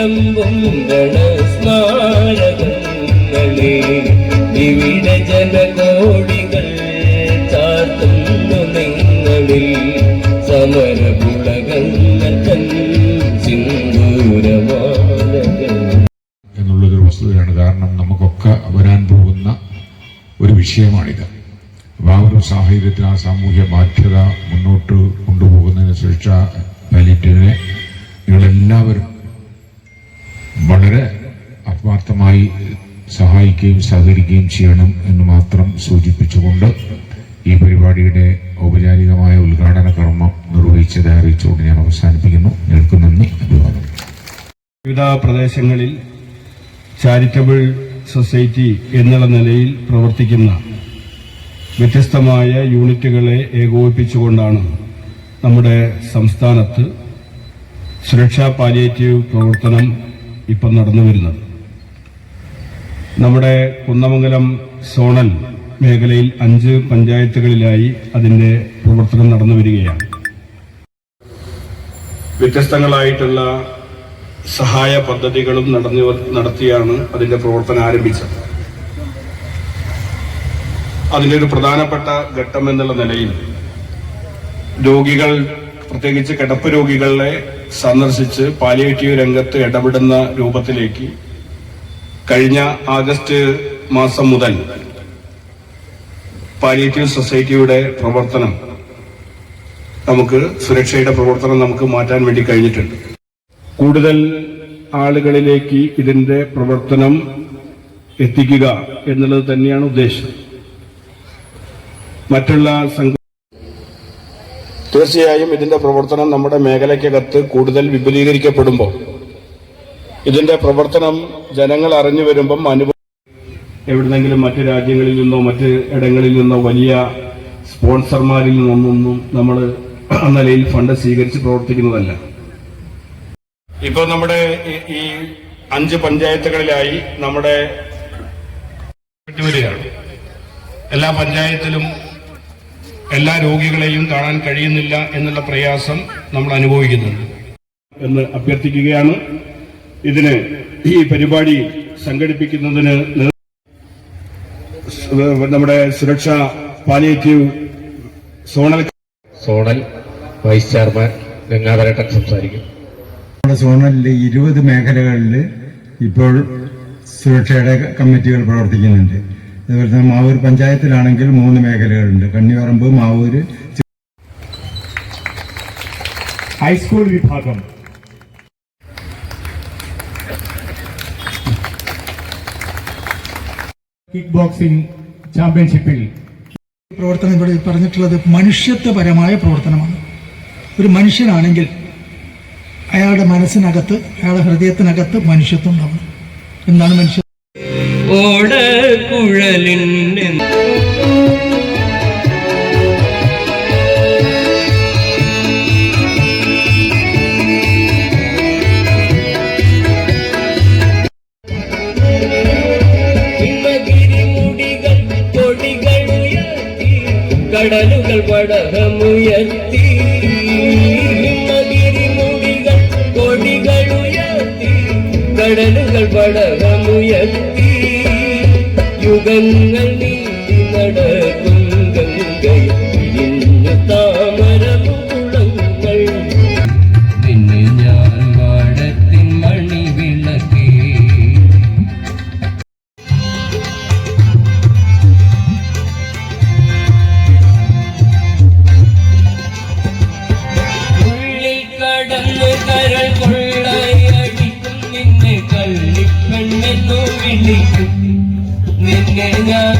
രണങ്ങളിരമ്പും രണസ്മാരകങ്ങളെ വിവിധ ജനകോടികൾ ചാർത്തുന്നു നിങ്ങളിൽ. സമരപുളകങ്ങൾ തൻ സിന്ദൂരമാലകൾ എന്നുള്ളതൊരു വസ്തുതയാണ് കാരണം നമുക്കൊക്കെ വരാൻ പോകുന്ന ഒരു വിഷയമാണിത്. അപ്പോൾ ആ സാഹചര്യത്തിൽ ആ സാമൂഹ്യ ബാധ്യത മുന്നോട്ട് കൊണ്ടുപോകുന്നതിന് സുരക്ഷാ പാലിറ്റീവിനെ നിങ്ങളെല്ലാവരും സഹായിക്കുകയും സഹകരിക്കുകയും ചെയ്യണം എന്ന് മാത്രം സൂചിപ്പിച്ചുകൊണ്ട് ഈ പരിപാടിയുടെ ഔപചാരികമായ ഉദ്ഘാടന കർമ്മം നിർവഹിച്ചത് അറിയിച്ചുകൊണ്ട് ഞാൻ അവസാനിപ്പിക്കുന്നു. നിങ്ങൾക്ക് നന്ദി. അഭിവാദം വിവിധ പ്രദേശങ്ങളിൽ ചാരിറ്റബിൾ സൊസൈറ്റി എന്നുള്ള നിലയിൽ പ്രവർത്തിക്കുന്ന വ്യത്യസ്തമായ യൂണിറ്റുകളെ ഏകോപിപ്പിച്ചുകൊണ്ടാണ് നമ്മുടെ സംസ്ഥാനത്ത് സുരക്ഷാ പാലിയേറ്റീവ് പ്രവർത്തനം ഇപ്പം നടന്നു വരുന്നത് നമ്മുടെ കുന്നമംഗലം സോണൽ മേഖലയിൽ അഞ്ച് പഞ്ചായത്തുകളിലായി അതിന്റെ പ്രവർത്തനം നടന്നു വരികയാണ്. വ്യത്യസ്തങ്ങളായിട്ടുള്ള സഹായ പദ്ധതികളും നടന്നു നടത്തിയാണ് അതിന്റെ പ്രവർത്തനം ആരംഭിച്ചത്. അതിന്റെ ഒരു പ്രധാനപ്പെട്ട ഘട്ടം എന്നുള്ള നിലയിൽ രോഗികൾ പ്രത്യേകിച്ച് കിടപ്പ് രോഗികളെ സന്ദർശിച്ച് പാലിയേറ്റീവ് രംഗത്ത് ഇടപെടുന്ന രൂപത്തിലേക്ക് കഴിഞ്ഞ ആഗസ്റ്റ് മാസം മുതൽ പാലിയേറ്റീവ് സൊസൈറ്റിയുടെ പ്രവർത്തനം നമുക്ക് സുരക്ഷയുടെ പ്രവർത്തനം നമുക്ക് മാറ്റാൻ വേണ്ടി കഴിഞ്ഞിട്ടുണ്ട്. കൂടുതൽ ആളുകളിലേക്ക് ഇതിന്റെ പ്രവർത്തനം എത്തിക്കുക എന്നുള്ളത് തന്നെയാണ് ഉദ്ദേശം. മറ്റുള്ള സംഘ തീർച്ചയായും ഇതിന്റെ പ്രവർത്തനം നമ്മുടെ മേഖലയ്ക്കകത്ത് കൂടുതൽ വിപുലീകരിക്കപ്പെടുമ്പോൾ ഇതിന്റെ പ്രവർത്തനം ജനങ്ങൾ അറിഞ്ഞു വരുമ്പം അനുഭവം എവിടുന്നെങ്കിലും മറ്റു രാജ്യങ്ങളിൽ നിന്നോ മറ്റ് ഇടങ്ങളിൽ നിന്നോ വലിയ സ്പോൺസർമാരിൽ നിന്നൊന്നും നമ്മൾ നിലയിൽ ഫണ്ട് സ്വീകരിച്ച് പ്രവർത്തിക്കുന്നതല്ല. ഇപ്പോൾ നമ്മുടെ ഈ- ഈ അഞ്ച് പഞ്ചായത്തുകളിലായി നമ്മുടെ വരികയാണ് എല്ലാ പഞ്ചായത്തിലും എല്ലാ രോഗികളെയും കാണാൻ കഴിയുന്നില്ല എന്നുള്ള പ്രയാസം നമ്മൾ അനുഭവിക്കുന്നുണ്ട്. എന്ന് അഭ്യർത്ഥിക്കുകയാണ്. ഇതിന് ഈ പരിപാടി സംഘടിപ്പിക്കുന്നതിന് നമ്മുടെ സുരക്ഷാ palliative zonal zonal vice chairman ഗംഗാധരേട്ടൻ സംസാരിക്കും. നമ്മുടെ സോണലിലെ ഇരുപത് മേഖലകളിൽ ഇപ്പോൾ സുരക്ഷയുടെ കമ്മിറ്റികൾ പ്രവർത്തിക്കുന്നുണ്ട്. അതുപോലെ തന്നെ മാവൂർ പഞ്ചായത്തിലാണെങ്കിൽ മൂന്ന് മേഖലകളുണ്ട്. കണ്ണിവറമ്പ് മാവൂര് ഹൈസ്കൂൾ വിഭാഗം. കിക്ക് ബോക്സിംഗ് ചാമ്പ്യൻഷിപ്പിൽ പ്രവർത്തനം ഇവിടെ പറഞ്ഞിട്ടുള്ളത് മനുഷ്യത്വപരമായ പ്രവർത്തനമാണ്. ഒരു മനുഷ്യനാണെങ്കിൽ അയാളുടെ മനസ്സിനകത്ത് അയാളുടെ ഹൃദയത്തിനകത്ത് മനുഷ്യത്വം ഉണ്ടാവണം. എന്താണ് മനുഷ്യ ഓടക്കുഴലിന്റെ കടലുകൾ പടകമുയർത്തി ഹിമഗിരിമുടികൾ കൊടികൾ ഉയർത്തി കടലുകൾ പടകമുയർത്തി യുഗങ്ങൾ നീ നടക്കും. കല്ല് കരൾ കൊള്ളയടിക്കും നിന്നെ കള്ളിപ്പെണ്ണെന്നു വിളിക്കും. നിന്നെ ഞാൻ